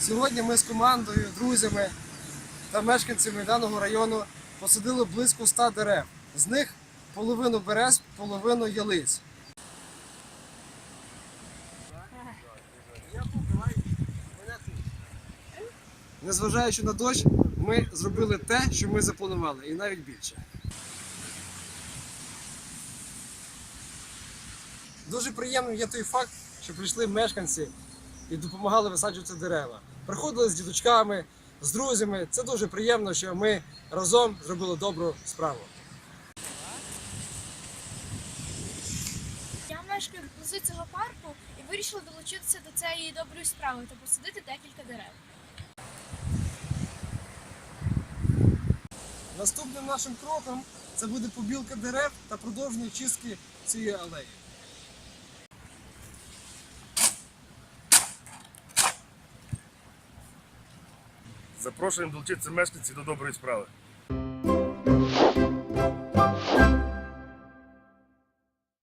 Сьогодні ми з командою, друзями та мешканцями даного району посадили близько 100 дерев. З них половину берез, половину ялиць. Незважаючи на дощ, ми зробили те, що ми запланували, і навіть більше. Дуже приємним є той факт, що прийшли мешканці і допомагали висаджувати дерева. Приходили з діточками, з друзями. Це дуже приємно, що ми разом зробили добру справу. Я мешкаю поблизу цього парку і вирішила долучитися до цієї доброї справи та посадити декілька дерев. Наступним нашим кроком це буде побілка дерев та продовження чистки цієї алеї. Запрошуємо долучитися мешканців до доброї справи.